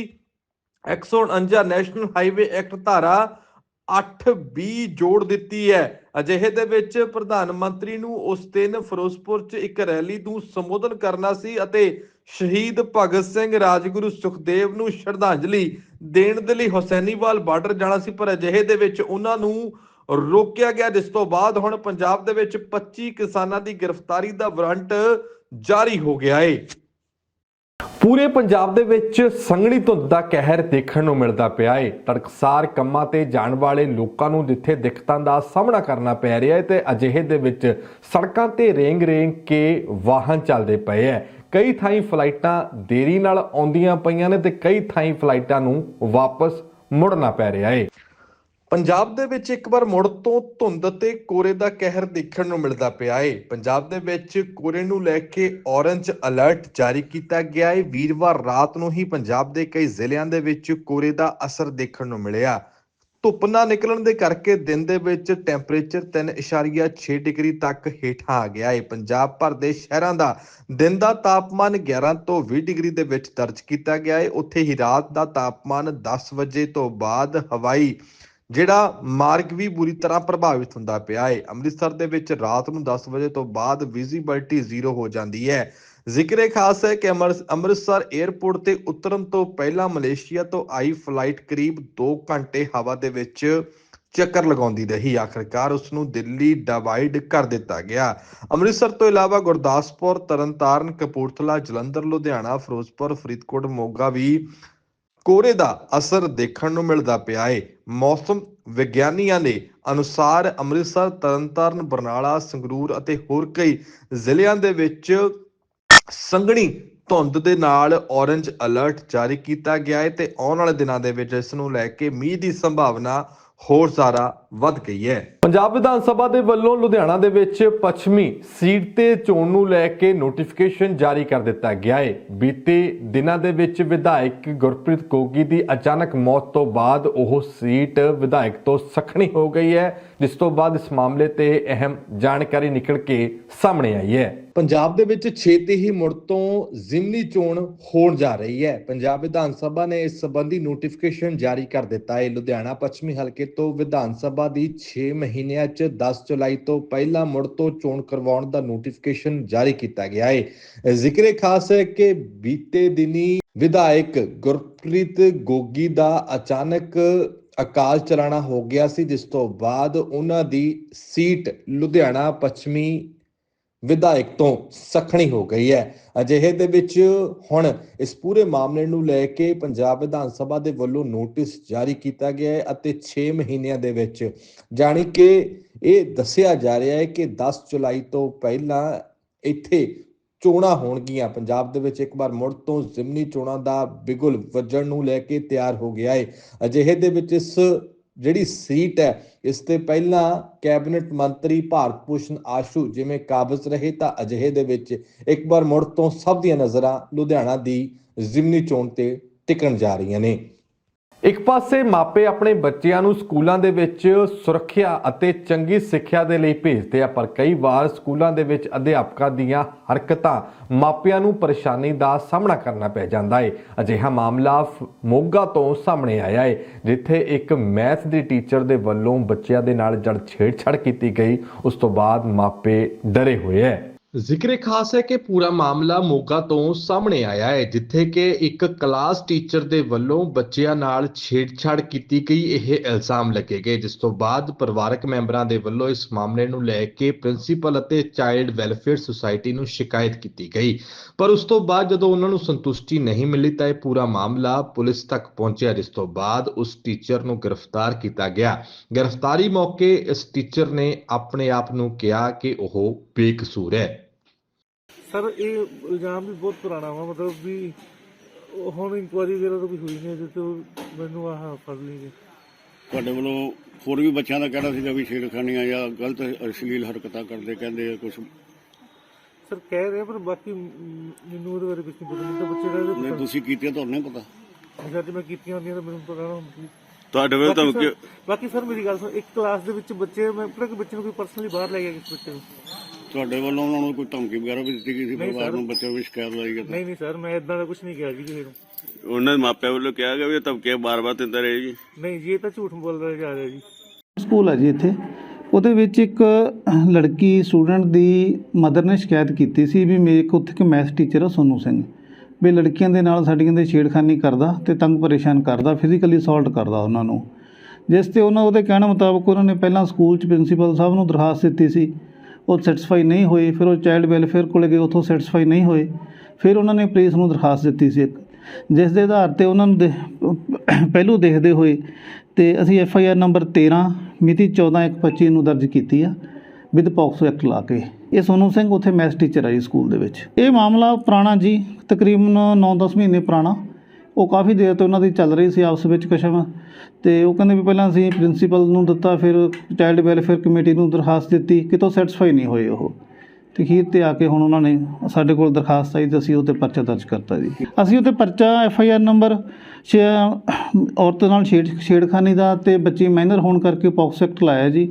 A: 149 ਨੈਸ਼ਨਲ ਹਾਈਵੇ ਐਕਟ ਧਾਰਾ 8B ਜੋੜ ਦਿੱਤੀ ਹੈ। ਅਜਿਹੇ ਦੇ ਵਿੱਚ ਪ੍ਰਧਾਨ ਮੰਤਰੀ ਨੂੰ ਉਸ ਦਿਨ ਫਿਰੋਜ਼ਪੁਰ 'ਚ ਇੱਕ ਰੈਲੀ ਨੂੰ ਸੰਬੋਧਨ ਕਰਨਾ ਸੀ ਅਤੇ ਸ਼ਹੀਦ ਭਗਤ ਸਿੰਘ ਰਾਜਗੁਰੂ ਸੁਖਦੇਵ ਨੂੰ ਸ਼ਰਧਾਂਜਲੀ ਦੇਣ ਦੇ ਲਈ ਹੁਸੈਨੀਵਾਲ ਬਾਰਡਰ ਜਾਣਾ ਸੀ, ਪਰ ਅਜਿਹੇ ਦੇ ਵਿੱਚ ਉਹਨਾਂ ਨੂੰ ਰੋਕਿਆ ਗਿਆ, ਜਿਸ ਤੋਂ ਬਾਅਦ ਹੁਣ ਪੰਜਾਬ ਦੇ ਵਿੱਚ 25 ਕਿਸਾਨਾਂ ਦੀ ਗ੍ਰਿਫਤਾਰੀ ਦਾ ਵਾਰੰਟ ਜਾਰੀ ਹੋ ਗਿਆ ਹੈ ਪੂਰੇ ਪੰਜਾਬ ਦੇ ਵਿੱਚ ਸੰਘਣੀ ਧੁੰਦ ਦਾ ਕਹਿਰ ਦੇਖਣ ਨੂੰ ਮਿਲਦਾ ਪਿਆ ਏ। ਤੜਕਸਾਰ ਕੰਮਾਂ ਤੇ ਜਾਣ ਵਾਲੇ ਲੋਕਾਂ ਨੂੰ ਜਿੱਥੇ ਦਿੱਕਤਾਂ ਦਾ ਸਾਹਮਣਾ ਕਰਨਾ ਪੈ ਰਿਹਾ ਹੈ ਤੇ ਅਜਿਹੇ ਦੇ ਵਿੱਚ ਸੜਕਾਂ ਤੇ ਰੇਂਗ-ਰੇਂਗ ਕੇ ਵਾਹਨ ਚੱਲਦੇ ਪਏ ਐ। ਕਈ ਥਾਈਂ ਫਲਾਈਟਾਂ ਦੇਰੀ ਨਾਲ ਆਉਂਦੀਆਂ ਪਈਆਂ ਨੇ ਤੇ ਕਈ ਥਾਈਂ ਫਲਾਈਟਾਂ ਨੂੰ ਵਾਪਸ ਮੁੜਨਾ ਪੈ ਰਿਹਾ ਏ। ਪੰਜਾਬ ਦੇ ਵਿੱਚ ਇੱਕ ਵਾਰ ਮੁੜ ਤੋਂ ਧੁੰਦ ਤੇ ਕੋਰੇ ਦਾ ਕਹਿਰ ਦੇਖਣ ਨੂੰ ਮਿਲਦਾ ਪਿਆ ਏ। ਪੰਜਾਬ ਦੇ ਵਿੱਚ ਕੋਰੇ ਨੂੰ ਲੈ ਕੇ ਔਰੰਜ ਅਲਰਟ ਜਾਰੀ ਕੀਤਾ ਗਿਆ ਏ। ਵੀਰਵਾਰ ਰਾਤ ਨੂੰ ਹੀ ਪੰਜਾਬ ਦੇ ਕਈ ਜ਼ਿਲ੍ਹਿਆਂ ਦੇ ਵਿੱਚ ਕੋਰੇ ਦਾ ਅਸਰ ਦੇਖਣ ਨੂੰ ਮਿਲਿਆ। ਧੁੱਪ ਨਾ ਨਿਕਲਣ ਦੇ ਕਰਕੇ ਦਿਨ ਦੇ ਵਿੱਚ ਟੈਂਪਰੇਚਰ 3.6 ਡਿਗਰੀ ਤੱਕ ਹੇਠਾਂ ਆ ਗਿਆ। ਹੈ ਪੰਜਾਬ ਭਰ ਦੇ ਸ਼ਹਿਰਾਂ ਦਾ ਦਿਨ ਦਾ ਤਾਪਮਾਨ 11 ਤੋਂ 20 ਡਿਗਰੀ ਦੇ ਵਿੱਚ ਦਰਜ ਕੀਤਾ ਗਿਆ। ਹੈ ਉੱਥੇ ਹੀ ਰਾਤ ਦਾ ਤਾਪਮਾਨ 10 ਵਜੇ ਤੋਂ ਬਾਅਦ ਹਵਾਈ ਜਿਹੜਾ ਮਾਰਗ ਵੀ ਬੁਰੀ ਤਰ੍ਹਾਂ ਪ੍ਰਭਾਵਿਤ ਹੁੰਦਾ ਪਿਆ। ਹੈ ਅੰਮ੍ਰਿਤਸਰ ਦੇ ਵਿੱਚ ਰਾਤ ਨੂੰ 10 ਵਜੇ ਤੋਂ ਬਾਅਦ ਵਿਜ਼ਿਬਿਲਟੀ ਜ਼ੀਰੋ ਹੋ ਜਾਂਦੀ ਹੈ। ਜ਼ਿਕਰੇ ਖਾਸ ਹੈ ਕਿ ਅੰਮ੍ਰਿ- ਅੰਮ੍ਰਿਤਸਰ 에ਅਰਪੋਰਟ ਤੇ ਉਤਰਨ ਤੋਂ ਪਹਿਲਾਂ ਮਲੇਸ਼ੀਆ ਤੋਂ ਆਈ ਫਲਾਈਟ ਕਰੀਬ 2 ਘੰਟੇ ਹਵਾ ਦੇ ਵਿੱਚ ਚੱਕਰ ਲਗਾਉਂਦੀ ਰਹੀ। ਆਖਰਕਾਰ ਉਸ ਨੂੰ ਦਿੱਲੀ ਡਿਵਾਈਡ ਕਰ ਦਿੱਤਾ ਗਿਆ। ਅੰਮ੍ਰਿਤਸਰ ਤੋਂ ਇਲਾਵਾ ਗੁਰਦਾਸਪੁਰ, ਤਰਨਤਾਰਨ, ਕਪੂਰਥਲਾ, ਜਲੰਧਰ, ਲੁਧਿਆਣਾ, ਫਿਰੋਜ਼ਪੁਰ, ਫਰੀਦਕੋਟ, ਮੋਗਾ ਵੀ ਕੋਰੇ ਦਾ ਅਸਰ ਦੇਖਣ ਨੂੰ ਮਿਲਦਾ ਪਿਆ ਏ। ਮੌਸਮ ਵਿਗਿਆਨੀਆਂ ਦੇ ਅਨੁਸਾਰ ਅੰਮ੍ਰਿਤਸਰ, ਤਰਨਤਾਰਨ, ਬਰਨਾਲਾ, ਸੰਗਰੂਰ ਅਤੇ ਹੋਰ ਕਈ ਜ਼ਿਲ੍ਹਿਆਂ ਦੇ ਵਿੱਚ ਸੰਘਣੀ ਧੁੰਦ ਦੇ ਨਾਲ ਔਰੰਜ ਅਲਰਟ ਜਾਰੀ ਕੀਤਾ ਗਿਆ ਹੈ ਤੇ ਆਉਣ ਵਾਲੇ ਦਿਨਾਂ ਦੇ ਵਿੱਚ ਇਸ ਨੂੰ ਲੈ ਕੇ ਮੀਂਹ ਦੀ ਸੰਭਾਵਨਾ ਹੋਰ ਜ਼ਿਆਦਾ ਵੱਧ ਗਈ ਹੈ। ਪੰਜਾਬ ਵਿਧਾਨ ਸਭਾ ਦੇ ਵੱਲੋਂ ਲੁਧਿਆਣਾ ਦੇ ਵਿੱਚ ਪੱਛਮੀ ਸੀਟ ਤੇ ਚੋਣ ਨੂੰ ਲੈ ਕੇ ਨੋਟੀਫਿਕੇਸ਼ਨ ਜਾਰੀ ਕਰ ਦਿੱਤਾ ਗਿਆ ਹੈ। ਬੀਤੇ ਦਿਨਾਂ ਦੇ ਵਿੱਚ ਵਿਧਾਇਕ ਗੁਰਪ੍ਰੀਤ ਕੋਗੀ ਦੀ ਅਚਾਨਕ ਮੌਤ ਤੋਂ ਬਾਅਦ ਉਹ ਸੀਟ ਵਿਧਾਇਕ ਤੋਂ ਸਖਣੀ ਹੋ ਗਈ ਹੈ ਜਿਸ ਤੋਂ ਬਾਅਦ ਇਸ ਮਾਮਲੇ ਤੇ ਅਹਿਮ ਜਾਣਕਾਰੀ ਨਿਕਲ ਕੇ ਸਾਹਮਣੇ ਆਈ ਹੈ। ਪੰਜਾਬ ਦੇ ਵਿੱਚ ਛੇਤੀ ਹੀ ਮੁੜ ਤੋਂ ਜ਼ਿਮਨੀ ਚੋਣ ਹੋਣ ਜਾ ਰਹੀ ਹੈ। ਪੰਜਾਬ ਵਿਧਾਨ ਸਭਾ ਨੇ ਇਸ ਸੰਬੰਧੀ ਨੋਟੀਫਿਕੇਸ਼ਨ ਜਾਰੀ ਕਰ ਦਿੱਤਾ ਹੈ। ਲੁਧਿਆਣਾ ਪੱਛਮੀ ਹਲਕੇ ਤੋਂ ਵਿਧਾਨ ਸਭਾ ਸਭਾ ਦੀ 6 ਮਹੀਨਿਆਂ 'ਚ 10 ਜੁਲਾਈ ਤੋਂ ਪਹਿਲਾਂ ਮੁੜ ਤੋਂ ਚੋਣ ਕਰਵਾਉਣ ਦਾ ਨੋਟੀਫਿਕੇਸ਼ਨ ਜਾਰੀ ਕੀਤਾ ਗਿਆ ਹੈ ਜ਼ਿਕਰੇ ਖਾਸ ਹੈ ਕਿ ਬੀਤੇ ਦਿਨੀ ਵਿਧਾਇਕ ਗੁਰਪ੍ਰੀਤ ਗੋਗੀ ਦਾ ਅਚਾਨਕ ਅਕਾਲ ਚਲਾਣਾ ਹੋ ਗਿਆ ਸੀ, ਜਿਸ ਤੋਂ ਬਾਅਦ ਉਹਨਾਂ ਦੀ ਸੀਟ ਲੁਧਿਆਣਾ ਪੱਛਮੀ ਵਿਧਾਇਕ ਤੋਂ ਸਖਣੀ ਹੋ ਗਈ ਹੈ। ਅਜਿਹੇ ਦੇ ਵਿੱਚ ਹੁਣ ਇਸ ਪੂਰੇ ਮਾਮਲੇ ਨੂੰ ਲੈ ਕੇ ਪੰਜਾਬ ਵਿਧਾਨ ਸਭਾ ਦੇ ਵੱਲੋਂ ਨੋਟਿਸ ਜਾਰੀ ਕੀਤਾ ਗਿਆ ਹੈ ਅਤੇ 6 ਮਹੀਨਿਆਂ ਦੇ ਵਿੱਚ ਜਾਣੀ ਕਿ ਇਹ ਦੱਸਿਆ ਜਾ ਰਿਹਾ ਹੈ ਕਿ 10 ਜੁਲਾਈ ਤੋਂ ਪਹਿਲਾਂ ਇੱਥੇ ਚੋਣਾਂ ਹੋਣਗੀਆਂ। ਪੰਜਾਬ ਦੇ ਵਿੱਚ ਇੱਕ ਵਾਰ ਮੁੜ ਤੋਂ ਜ਼ਿਮਨੀ ਚੋਣਾਂ ਦਾ ਬਿਗੁਲ ਵੱਜਣ ਨੂੰ ਲੈ ਕੇ ਤਿਆਰ ਹੋ ਗਿਆ ਹੈ। ਅਜਿਹੇ ਦੇ ਵਿੱਚ ਇਸ ਜਿਹੜੀ ਸੀਟ ਹੈ, ਇਸ ਤੇ ਪਹਿਲਾਂ ਕੈਬਨਿਟ ਮੰਤਰੀ ਭਾਰਤ ਭੂਸ਼ਣ ਆਸ਼ੂ ਜਿਵੇਂ ਕਾਬਜ਼ ਰਹੇ ਤਾਂ ਅਜਿਹੇ ਦੇ ਵਿੱਚ ਇੱਕ ਵਾਰ ਮੁੜ ਤੋਂ ਸਭ ਦੀਆਂ ਨਜ਼ਰਾਂ ਲੁਧਿਆਣਾ ਦੀ ਜ਼ਿਮਨੀ ਚੋਣ ਤੇ ਟਿਕਣ ਜਾ ਰਹੀਆਂ ਨੇ। ਇੱਕ ਪਾਸੇ ਮਾਪੇ ਆਪਣੇ ਬੱਚਿਆਂ ਨੂੰ ਸਕੂਲਾਂ ਦੇ ਵਿੱਚ ਸੁਰੱਖਿਆ ਅਤੇ ਚੰਗੀ ਸਿੱਖਿਆ ਦੇ ਲਈ ਭੇਜਦੇ ਆ, ਪਰ ਕਈ ਵਾਰ ਸਕੂਲਾਂ ਦੇ ਵਿੱਚ ਅਧਿਆਪਕਾਂ ਦੀਆਂ ਹਰਕਤਾਂ ਮਾਪਿਆਂ ਨੂੰ ਪਰੇਸ਼ਾਨੀ ਦਾ ਸਾਹਮਣਾ ਕਰਨਾ ਪੈ ਜਾਂਦਾ ਏ। ਅਜਿਹਾ ਮਾਮਲਾ ਫ- ਮੋਗਾ ਤੋਂ ਸਾਹਮਣੇ ਆਇਆ ਏ, ਜਿੱਥੇ ਇੱਕ ਮੈਥ ਦੀ ਟੀਚਰ ਦੇ ਵੱਲੋਂ ਬੱਚਿਆਂ ਦੇ ਨਾਲ ਜੜ ਛੇੜਛਾੜ ਕੀਤੀ ਗਈ। ਉਸ ਤੋਂ ਬਾਅਦ ਮਾਪੇ ਡਰੇ ਹੋਏ ਹੈ ਜ਼ਿਕਰੇ ਖਾਸ ਹੈ ਕਿ ਪੂਰਾ ਮਾਮਲਾ ਮੋਗਾ ਤੋਂ ਸਾਹਮਣੇ ਆਇਆ ਹੈ, ਜਿੱਥੇ ਕਿ ਇੱਕ ਕਲਾਸ ਟੀਚਰ ਦੇ ਵੱਲੋਂ ਬੱਚਿਆਂ ਨਾਲ ਛੇੜਛਾੜ ਕੀਤੀ ਗਈ, ਇਹ ਇਲਜ਼ਾਮ ਲੱਗੇ ਗਏ, ਜਿਸ ਤੋਂ ਬਾਅਦ ਪਰਿਵਾਰਕ ਮੈਂਬਰਾਂ ਦੇ ਵੱਲੋਂ ਇਸ ਮਾਮਲੇ ਨੂੰ ਲੈ ਕੇ ਪ੍ਰਿੰਸੀਪਲ ਅਤੇ ਚਾਈਲਡ ਵੈਲਫੇਅਰ ਸੁਸਾਇਟੀ ਨੂੰ ਸ਼ਿਕਾਇਤ ਕੀਤੀ ਗਈ। ਪਰ ਉਸ ਤੋਂ ਬਾਅਦ ਜਦੋਂ ਉਹਨਾਂ ਨੂੰ ਸੰਤੁਸ਼ਟੀ ਨਹੀਂ ਮਿਲੀ ਤਾਂ ਇਹ ਪੂਰਾ ਮਾਮਲਾ ਪੁਲਿਸ ਤੱਕ ਪਹੁੰਚਿਆ, ਜਿਸ ਤੋਂ ਬਾਅਦ ਉਸ ਟੀਚਰ ਨੂੰ ਗ੍ਰਿਫਤਾਰ ਕੀਤਾ ਗਿਆ। ਗ੍ਰਿਫਤਾਰੀ ਮੌਕੇ ਇਸ ਟੀਚਰ ਨੇ ਆਪਣੇ ਆਪ ਨੂੰ ਕਿਹਾ ਕਿ ਉਹ ਬੇਕਸੂਰ ਹੈ।
J: ਸਰ ਇਹ ਇਲਜ਼ਾਮ ਵੀ ਬਹੁਤ ਪੁਰਾਣਾ ਵਾ ਮਤਲਬ ਵੀ ਉਹ ਹੁਣ ਇਨਕੁਆਰੀ ਵਗੈਰਾ ਤਾਂ ਕੋਈ ਹੋਈ ਨਹੀਂ ਅਜੇ ਤੋਂ ਮੈਨੂੰ ਆਹ ਫੜ ਲਈਗੇ
K: ਤੁਹਾਡੇ ਵੱਲੋਂ ਹੋਰ ਵੀ ਬੱਚਿਆਂ ਦਾ ਕਹਿਣਾ ਸੀਗਾ ਵੀ ਛੇੜਖਾਨੀਆਂ ਜਾਂ ਗਲਤ ਅਸ਼ਲੀਲ ਹਰਕਤਾਂ ਕਰਦੇ ਕਹਿੰਦੇ ਆ ਕੁਝ
J: ਸਰ ਕਹਿ ਰਹੇ ਆ, ਪਰ ਬਾਕੀ ਮ, ਮੈਨੂੰ ਉਹਦੇ ਬਾਰੇ ਕੁਝ ਨਹੀਂ ਪਤਾ ਨਹੀਂ ਤਾਂ ਬੱਚੇ ਦਾ
K: ਨਹੀਂ ਤੁਸੀਂ ਕੀਤੀਆਂ ਤੁਹਾਨੂੰ ਨਹੀਂ ਪਤਾ।
J: ਪਤਾ ਜੇ ਮੈਂ ਕੀਤੀਆਂ ਹੁੰਦੀਆਂ ਤਾਂ ਮੈਨੂੰ ਪਤਾ ਨਾ ਹੁੰਦੀ
K: ਤੁਹਾਡੇ ਵੱਲੋਂ
J: ਬਾਕੀ
K: ਧਮਕੀ
J: ਸਰ- ਬਾਕੀ ਸਰ ਮੇਰੀ ਗੱਲ ਸੁਣ ਇੱਕ ਕਲਾਸ ਦੇ ਵਿੱਚ ਬੱਚੇ ਮੈਂ ਕਿ ਬੱਚੇ ਨੂੰ ਕੋਈ ਪਰਸਨਲੀ ਬਾਹਰ ਲੈ ਗਿਆ ਕਿਸ ਬੱਚੇ ਨੂੰ?
K: ਤੁਹਾਡੇ ਵੱਲੋਂ ਉਹਨਾਂ ਨੂੰ ਕੋਈ ਧਮਕੀ ਵਗੈਰਾ ਵੀ ਦਿੱਤੀ ਗਈ ਸੀ?
J: ਨਹੀਂ
K: ਪਰਿਵਾਰ
J: ਸਰ।
K: ਨੂੰ ਬੱਚੇ ਵੀ ਸ਼ਿਕਾਇਤ ਲਾਈ ਗਈ
J: ਨਹੀਂ ਨਹੀਂ ਸਰ ਮੈਂ ਇਦਾਂ ਦਾ ਕੁਝ ਨਹੀਂ ਕਿਹਾ ਜੀ ਕਿਸੇ ਨੂੰ।
K: ਉਹਨਾਂ ਦੇ ਮਾਪਿਆਂ ਵੱਲੋਂ ਕਿਹਾ ਗਿਆ ਵੀ ਇਹ ਧਮਕੀਆਂ ਬਾਰ-ਬਾਰ ਦਿੰਦੇ ਰਹੇ ਜੀ।
J: ਨਹੀਂ ਜੀ ਇਹ ਤਾਂ ਝੂਠ ਬੋਲਦਾ ਜਾ ਰਿਹਾ ਜੀ।
L: ਸਕੂਲ ਹੈ ਜੀ ਇੱਥੇ। ਉਹਦੇ ਵਿੱਚ ਇੱਕ ਲੜਕੀ ਸਟੂਡੈਂਟ ਦੀ ਮਦਰ ਨੇ ਸ਼ਿਕਾਇਤ ਕੀਤੀ ਸੀ ਵੀ ਮੇਰੇ ਕੋਲ ਉੱਥੇ ਇੱਕ ਮੈਥ ਟੀਚਰ ਆ ਸੋਨੂ ਸਿੰਘ। ਵੀ ਲੜਕੀਆਂ ਦੇ ਨਾਲ ਸਾਡੀਆਂ ਦੇ ਛੇੜਖਾਨੀ ਕਰਦਾ ਤੇ ਤੰਗ ਪਰੇਸ਼ਾਨ ਕਰਦਾ ਫਿਜ਼ੀਕਲੀ ਅਸੌਲਟ ਕਰਦਾ ਉਹਨਾਂ ਨੂੰ। ਜਿਸ ਤੇ ਉਹਨਾਂ ਉਹਦੇ ਕਹਿਣ ਮੁਤਾਬਕ ਉਹਨਾਂ ਨੇ ਪਹਿਲਾਂ ਸਕੂਲ 'ਚ ਪ੍ਰਿੰਸੀਪਲ ਸਾਹਿਬ ਨੂੰ ਦਰਖਾਸਤ ਦਿੱਤੀ ਸੀ ਉਹ ਸੈਟੀਸਫਾਈ ਨਹੀਂ ਹੋਏ, ਫਿਰ ਉਹ ਚਾਈਲਡ ਵੈਲਫੇਅਰ ਕੋਲ ਗਏ, ਉੱਥੋਂ ਸੈਟੀਸਫਾਈ ਨਹੀਂ ਹੋਏ। ਫਿਰ ਉਹਨਾਂ ਨੇ ਪੁਲਿਸ ਨੂੰ ਦਰਖਾਸਤ ਦਿੱਤੀ ਸੀ ਇੱਕ। ਜਿਸ ਦੇ ਆਧਾਰ ਤੇ ਉਹਨਾਂ ਨੂੰ ਦੇ- ਪਹਿਲੂ ਦੇਖਦੇ ਹੋਏ ਤੇ ਅਸੀਂ ਐਫ ਆਈ ਆਰ ਨੰਬਰ 13 ਮਿਤੀ 14/1/25 ਨੂੰ ਦਰਜ ਕੀਤੀ ਆ, ਵਿਦ ਪੌਕਸੋ ਐਕਟ ਲਾ ਕੇ। ਇਹ ਸੋਨੂ ਸਿੰਘ ਉੱਥੇ ਮੈਥ ਟੀਚਰ ਆ ਜੀ ਸਕੂਲ ਦੇ ਵਿੱਚ। ਇਹ ਮਾਮਲਾ ਪੁਰਾਣਾ ਜੀ, ਤਕਰੀਬਨ 9-10 ਮਹੀਨੇ ਪੁਰਾਣਾ। ਉਹ ਕਾਫੀ ਦੇਰ ਤੋਂ ਉਹਨਾਂ ਦੀ ਚੱਲ ਰਹੀ ਸੀ ਆਪਸ ਵਿੱਚ ਕਸ਼ਮ ਤੇ ਉਹ ਕਹਿੰਦੇ ਵੀ ਪਹਿਲਾਂ ਅਸੀਂ ਪ੍ਰਿੰਸੀਪਲ ਨੂੰ ਦਿੱਤਾ, ਫਿਰ ਚਾਈਲਡ ਵੈਲਫੇਅਰ ਕਮੇਟੀ ਨੂੰ ਦਰਖਾਸਤ ਦਿੱਤੀ ਕਿਤੋਂ ਸੈਟੀਸਫਾਈ ਨਹੀਂ ਹੋਏ ਉਹ। ਤੇ ਖੀਰ ਤੇ ਆ ਕੇ ਹੁਣ ਉਹਨਾਂ ਨੇ ਸਾਡੇ ਕੋਲ ਦਰਖਾਸਤ ਆਈ ਤੇ ਅਸੀਂ ਉਹਤੇ ਪਰਚਾ ਦਰਜ ਕਰਤਾ ਜੀ। ਅਸੀਂ ਉਹਤੇ ਪਰਚਾ ਐਫ ਆਈ ਆਰ ਨੰਬਰ ਛੇ ਔਰਤ ਨਾਲ ਛੇੜ, ਛੇੜਖਾਨੀ ਦਾ ਤੇ ਬੱਚੀ ਮਾਈਨਰ ਹੋਣ ਕਰਕੇ ਪੌਕਸ ਐਕਟ ਲਾਇਆ ਜੀ।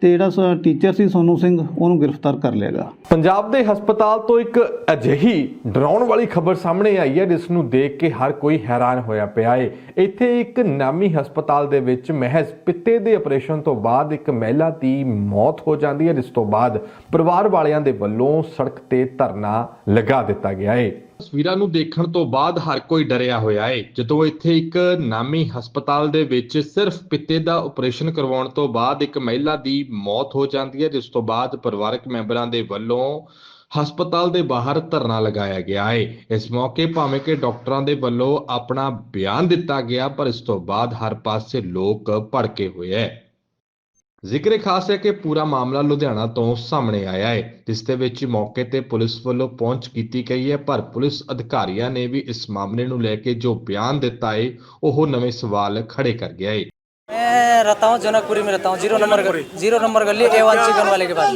L: ਤੇ ਜਿਹੜਾ ਟੀਚਰ ਸੀ ਸੋਨੂ ਸਿੰਘ, ਉਹਨੂੰ ਗ੍ਰਿਫਤਾਰ ਕਰ ਲਿਆ ਗਾ
A: ਪੰਜਾਬ ਦੇ ਹਸਪਤਾਲ ਤੋਂ ਇੱਕ ਅਜਿਹੀ ਡਰਾਉਣ ਵਾਲੀ ਖਬਰ ਸਾਹਮਣੇ ਆਈ ਹੈ, ਜਿਸ ਨੂੰ ਦੇਖ ਕੇ ਹਰ ਕੋਈ ਹੈਰਾਨ ਹੋਇਆ ਪਿਆ ਏ। ਇੱਥੇ ਇੱਕ ਨਾਮੀ ਹਸਪਤਾਲ ਦੇ ਵਿੱਚ ਮਹਿਜ਼ ਪਿੱਤੇ ਦੇ ਆਪਰੇਸ਼ਨ ਤੋਂ ਬਾਅਦ ਇੱਕ ਮਹਿਲਾ ਦੀ ਮੌਤ ਹੋ ਜਾਂਦੀ ਹੈ, ਜਿਸ ਤੋਂ ਬਾਅਦ ਪਰਿਵਾਰ ਵਾਲਿਆਂ ਦੇ ਵੱਲੋਂ ਸੜਕ ਤੇ ਧਰਨਾ ਲਗਾ ਦਿੱਤਾ ਗਿਆ ਏ। ਤਸਵੀਰਾਂ ਨੂੰ ਦੇਖਣ ਤੋਂ ਬਾਅਦ ਹਰ ਕੋਈ ਡਰਿਆ ਹੋਇਆ ਹੈ ਜਦੋਂ ਇੱਥੇ ਇੱਕ ਨਾਮੀ ਹਸਪਤਾਲ ਦੇ ਵਿੱਚ ਸਿਰਫ ਪਿੱਤੇ ਦਾ ਆਪਰੇਸ਼ਨ ਕਰਵਾਉਣ ਤੋਂ ਬਾਅਦ ਇੱਕ ਮਹਿਲਾ ਦੀ ਮੌਤ ਹੋ ਜਾਂਦੀ ਹੈ, ਜਿਸ ਤੋਂ ਬਾਅਦ ਪਰਿਵਾਰਕ ਮੈਂਬਰਾਂ ਦੇ ਵੱਲੋਂ ਹਸਪਤਾਲ ਦੇ ਬਾਹਰ ਧਰਨਾ ਲਗਾਇਆ ਗਿਆ ਹੈ ਇਸ ਮੌਕੇ ਭਾਵੇਂ ਕਿ ਡਾਕਟਰਾਂ ਦੇ ਵੱਲੋਂ ਆਪਣਾ ਬਿਆਨ ਦਿੱਤਾ ਗਿਆ, ਪਰ ਇਸ ਤੋਂ ਬਾਅਦ ਹਰ ਪਾਸੇ ਲੋਕ ਭੜਕੇ ਹੋਏ ਹੈ ਜ਼ਿਕਰ ਖਾਸ ਹੈ ਕਿ ਪੂਰਾ ਮਾਮਲਾ ਲੁਧਿਆਣਾ ਤੋਂ ਸਾਹਮਣੇ ਆਇਆ ਹੈ ਜਿਸ ਦੇ ਵਿੱਚ ਮੌਕੇ ਤੇ ਪੁਲਿਸ ਵੱਲੋਂ ਪਹੁੰਚ ਕੀਤੀ ਗਈ ਹੈ ਪਰ ਪੁਲਿਸ ਅਧਿਕਾਰੀਆਂ ਨੇ ਵੀ ਇਸ ਮਾਮਲੇ ਨੂੰ ਲੈ ਕੇ ਜੋ ਬਿਆਨ ਦਿੱਤਾ ਹੈ ਉਹ ਨਵੇਂ ਸਵਾਲ ਖੜੇ ਕਰ ਗਿਆ ਹੈ
M: मैं रहता हूँ जनकपुरी में रहता हूँ जीरो नंबर जीरो नंबर गली ए वन चिकन वाले के पास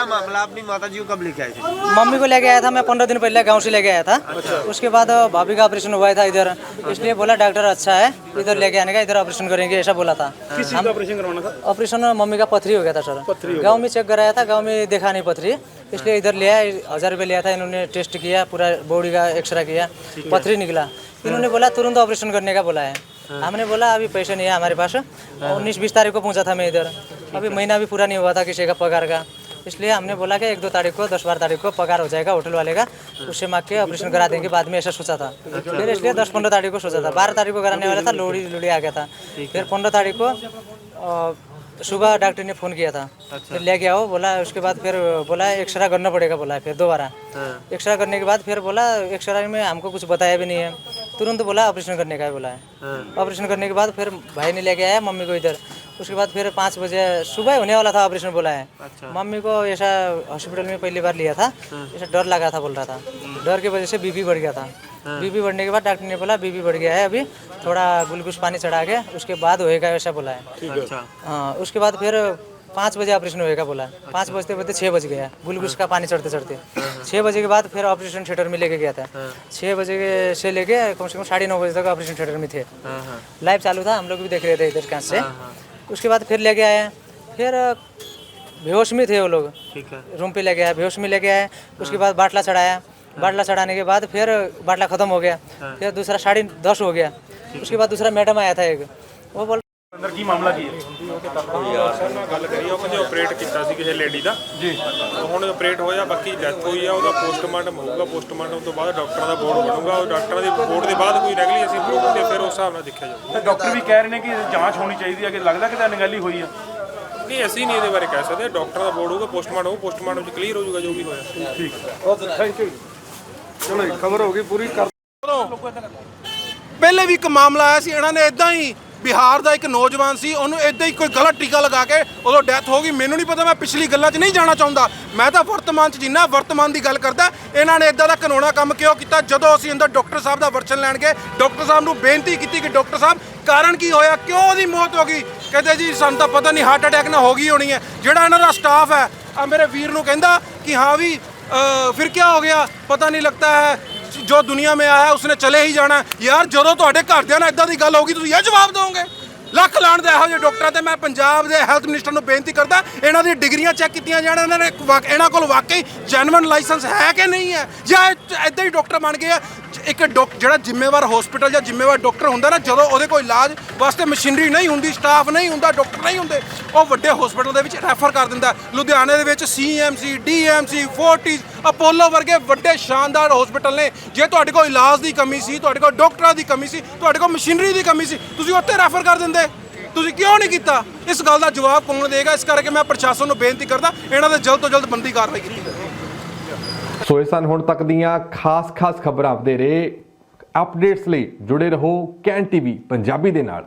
H: क्या मामला अपनी माता जी को कब लेके आए थे?
M: मम्मी को लेके आया था मैं पंद्रह दिन पहले गाँव से लेके आया था। अच्छा। उसके बाद भाभी का ऑपरेशन हुआ था इधर। इसलिए बोला डॉक्टर अच्छा है इधर लेके आने का इधर ऑपरेशन करेंगे ऐसा बोला था।
H: किस चीज़ का ऑपरेशन करवाना था?
M: ऑपरेशन मम्मी का पथरी हो गया था सर। गाँव में चेक कराया था गाँव में देखा नहीं पथरी। इसलिए इधर लिया हज़ार रुपये लिया था इन्होंने टेस्ट किया पूरा बॉडी का एक्सरे किया पथरी निकला। इन्होंने बोला तुरंत ऑपरेशन करने का बोला है। हमने बोला अभी पैसे नहीं है हमारे पास। उन्नीस बीस तारीख को पहुँचा था मैं इधर। अभी महीना भी पूरा नहीं हुआ था किसी का पगार का। इसलिए हमने बोला कि एक दो तारीख को दस बारह तारीख को पगार हो जाएगा होटल वाले का। उससे मांग के ऑपरेशन करा देंगे बाद में ऐसा सोचा था। फिर इसलिए दस पंद्रह तारीख को सोचा था। बारह तारीख को कराने वाला था लोड़ी लोड़ी आ गया था। फिर पंद्रह तारीख को सुबह डॉक्टर ने फ़ोन किया था। फिर ले गया वो बोला उसके बाद फिर बोला एक्सरा करना पड़ेगा बोला फिर दोबारा। एक्सरा करने के बाद फिर बोला एक्सरा में हमको कुछ बताया भी नहीं है। तुरंत बोला ऑपरेशन करने का है बोला है। ऑपरेशन करने के बाद फिर भाई ने लेके आया मम्मी को इधर। उसके बाद फिर पाँच बजे सुबह होने वाला था ऑपरेशन बोला है। अच्छा। मम्मी को ऐसा हॉस्पिटल में पहली बार लिया था। ऐसा डर लगा था बोल रहा था। डर की वजह से बीपी बढ़ गया था। बीपी बढ़ने के बाद डॉक्टर ने बोला बीपी बढ़ गया है अभी। थोड़ा ग्लूकोज पानी चढ़ा के उसके बाद होएगा ऐसा बोला है। हाँ उसके बाद फिर पाँच बजे ऑपरेशन होएगा बोला। है पाँच बजते बजते छः बज गया। ग्लूकोज का पानी चढ़ते चढ़ते। छः बजे के बाद फिर ऑपरेशन थिएटर में लेके गया था। छः बजे से लेके कम से कम साढ़े नौ बजे तक ऑपरेशन थिएटर में थे। लाइव चालू था हम लोग भी देख रहे थे इधर कहाँ से। उसके बाद फिर लेके आए। फिर बेहोश में थे वो लोग। रूम पे लेके आए बेहोश में लेके आए। उसके बाद बाटला चढ़ाया। बाटला चढ़ाने के बाद फिर बाटला खत्म हो गया। फिर दूसरा साढ़े दस हो गया। उसके बाद दूसरा मैडम आया था एक। वो बोल
J: ਅੰਦਰ ਕੀ ਮਾਮਲਾ ਕੀ ਹੈ? ਨਾਲ ਗੱਲ ਕਰੀ ਉਹ ਕਹਿੰਦੇ ਆਪਰੇਟ ਕੀਤਾ ਸੀ ਕਿਸੇ ਲੇਡੀ ਦਾ। ਜੀ। ਹੁਣ ਆਪਰੇਟ ਹੋਇਆ ਬਾਕੀ ਡੈਥ ਹੋਈ ਆ ਉਹਦਾ ਪੋਸਟਮਾਰਟਮ ਹੋਊਗਾ ਪੋਸਟਮਾਰਟਮ ਤੋਂ ਬਾਅਦ ਡਾਕਟਰਾਂ ਦਾ ਬੋਰਡ ਬਣੂਗਾ ਉਹ ਡਾਕਟਰਾਂ ਦੇ ਬੋਰਡ ਦੇ ਬਾਅਦ ਕੋਈ ਰੈਗੂਲਰ ਅਸੀਂ ਪ੍ਰੂਫ ਹੁੰਦੇ ਫਿਰ ਉਸ ਹਿਸਾਬ ਨਾਲ ਦੇਖਿਆ ਜਾਊਗਾ।
N: ਡਾਕਟਰ ਵੀ ਕਹਿ ਰਹੇ ਨੇ ਕਿ ਜਾਂਚ ਹੋਣੀ ਚਾਹੀਦੀ ਹੈ ਕਿ ਲੱਗਦਾ ਕਿ ਤਾਂ ਅਣਗਹਿਲੀ ਹੋਈ ਆ?
J: ਨਹੀਂ ਅਸੀਂ ਨਹੀਂ ਇਹਦੇ ਬਾਰੇ ਕਹਿ ਸਕਦੇ। ਡਾਕਟਰਾਂ ਦਾ ਬੋਰਡ ਹੋਊਗਾ ਪੋਸਟਮਾਰਟਮ ਹੋਊ ਪੋਸਟਮਾਰਟਮ 'ਚ ਕਲੀਅਰ ਹੋ ਜਾਊਗਾ ਜੋ ਵੀ ਹੋਇਆ।
I: ਪਹਿਲੇ ਵੀ ਇੱਕ ਮਾਮਲਾ ਆਇਆ ਸੀ ਇਹਨਾਂ ਨੇ ਇਦਾਂ ਹੀ ਬਿਹਾਰ ਦਾ ਇੱਕ ਨੌਜਵਾਨ ਸੀ, ਉਹਨੂੰ ਇਦਾਂ ਹੀ ਕੋਈ ਗਲਤ ਟੀਕਾ ਲਗਾ ਕੇ ਉਦੋਂ ਡੈਥ ਹੋ ਗਈ। ਮੈਨੂੰ ਨਹੀਂ ਪਤਾ, ਮੈਂ ਪਿਛਲੀ ਗੱਲਾਂ 'ਚ ਨਹੀਂ ਜਾਣਾ ਚਾਹੁੰਦਾ। ਮੈਂ ਤਾਂ ਵਰਤਮਾਨ 'ਚ ਜਿੰਨਾ ਵਰਤਮਾਨ ਦੀ ਗੱਲ ਕਰਦਾ, ਇਹਨਾਂ ਨੇ ਇਦਾਂ ਦਾ ਕਾਨੂੰਨਾ ਕੰਮ ਕਿਉਂ ਕੀਤਾ? ਜਦੋਂ ਅਸੀਂ ਅੰਦਰ ਡਾਕਟਰ ਸਾਹਿਬ ਦਾ ਵਰਚਨ ਲੈਣ ਗਏ, ਡਾਕਟਰ ਸਾਹਿਬ ਨੂੰ ਬੇਨਤੀ ਕੀਤੀ ਕਿ ਡਾਕਟਰ ਸਾਹਿਬ, ਕਾਰਨ ਕੀ ਹੋਇਆ? ਕਿਉਂ ਉਹਦੀ ਮੌਤ ਹੋ ਗਈ? ਕਹਿੰਦੇ ਜੀ, ਸਾਨੂੰ ਤਾਂ ਪਤਾ ਨਹੀਂ, ਹਾਰਟ ਅਟੈਕ ਨਾਲ ਹੋ ਗਈ ਹੋਣੀ ਹੈ। ਜਿਹੜਾ ਇਹਨਾਂ ਦਾ ਸਟਾਫ ਹੈ ਆ ਮੇਰੇ ਵੀਰ ਨੂੰ ਕਹਿੰਦਾ ਕਿ ਹਾਂ ਵੀ ਫਿਰ ਕੀ ਹੋ ਗਿਆ? ਪਤਾ ਨਹੀਂ ਲੱਗਦਾ ਹੈ। ਜੋ ਦੁਨੀਆ ਮੇ ਆਇਆ, ਉਸਨੇ ਚਲੇ ਹੀ ਜਾਣਾ ਯਾਰ, ਜਦੋਂ ਤੁਹਾਡੇ ਘਰਦਿਆਂ ਨਾਲ ਇਦਾਂ ਦੀ ਗੱਲ ਹੋਗੀ ਤੁਸੀਂ ਇਹ ਜਵਾਬ ਦਿਓਗੇ? ਲੱਖ ਲਾਣ ਦੇ ਇਹੋ ਜਿਹੇ ਡਾਕਟਰਾਂ ਤੇ ਮੈਂ ਪੰਜਾਬ ਦੇ ਹੈਲਥ ਮਿਨਿਸਟਰ ਨੂੰ ਬੇਨਤੀ ਕਰਦਾ, ਇਹਨਾਂ ਦੀ ਡਿਗਰੀਆਂ ਚੈੱਕ ਕੀਤੀਆਂ ਜਾਣ, ਇਹਨਾਂ ਨੇ ਇਹਨਾਂ ਕੋਲ ਵਾਕਈ ਜੈਨੂਇਨ ਲਾਇਸੈਂਸ ਹੈ ਕਿ ਨਹੀਂ ਹੈ? ਜਾਂ ਇਦਾਂ ਹੀ ਡਾਕਟਰ ਬਣ ਗਏ ਆ ਇੱਕ ਡਾਕ- ਜਿਹੜਾ ਜ਼ਿੰਮੇਵਾਰ ਹਸਪੀਟਲ ਜਾਂ ਜ਼ਿੰਮੇਵਾਰ ਡਾਕਟਰ ਹੁੰਦਾ ਨਾ, ਜਦੋਂ ਉਹਦੇ ਕੋਈ ਇਲਾਜ ਵਾਸਤੇ ਮਸ਼ੀਨਰੀ ਨਹੀਂ ਹੁੰਦੀ ਸਟਾਫ ਨਹੀਂ ਹੁੰਦਾ, ਡਾਕਟਰ ਨਹੀਂ ਹੁੰਦੇ, ਉਹ ਵੱਡੇ ਹਸਪੀਟਲ ਦੇ ਵਿੱਚ ਰੈਫਰ ਕਰ ਦਿੰਦਾ। ਲੁਧਿਆਣੇ ਦੇ ਵਿੱਚ ਸੀਐਮਸੀ ਡੀਐਮਸੀ ਫੋਰਟਿਸ ਅਪੋਲੋ ਵਰਗੇ ਵੱਡੇ ਸ਼ਾਨਦਾਰ ਹਸਪੀਟਲ ਨੇ। ਜੇ ਤੁਹਾਡੇ ਕੋਲ ਇਲਾਜ ਦੀ ਕਮੀ ਸੀ, ਤੁਹਾਡੇ ਕੋਲ ਡਾਕਟਰਾਂ ਦੀ ਕਮੀ ਸੀ, ਤੁਹਾਡੇ ਕੋਲ ਮਸ਼ੀਨਰੀ ਦੀ ਕਮੀ ਸੀ, ਤੁਸੀਂ ਉੱਥੇ ਰੈਫਰ ਕਰ ਦਿੰਦੇ। ਤੁਸੀਂ ਕਿਉਂ ਨਹੀਂ ਕੀਤਾ? ਇਸ ਗੱਲ ਦਾ ਜਵਾਬ ਕੌਣ ਦੇਗਾ? ਇਸ ਕਰਕੇ ਮੈਂ ਪ੍ਰਸ਼ਾਸਨ ਨੂੰ ਬੇਨਤੀ ਕਰਦਾ, ਇਹਨਾਂ ਦੇ ਜਲਦ ਤੋਂ ਜਲਦ ਬੰਦੀ ਕਾਰਵਾਈ ਕੀਤੀ ਜਾਵੇ।
A: ਸੋ ਇਹ ਸਨ ਹੁਣ ਤੱਕ ਦੀਆਂ ਖਾਸ-ਖਾਸ ਖਬਰਾਂ ਵਧੇਰੇ ਅਪਡੇਟਸ ਲਈ ਜੁੜੇ ਰਹੋ ਕੈਨ ਟੀਵੀ ਪੰਜਾਬੀ ਦੇ ਨਾਲ।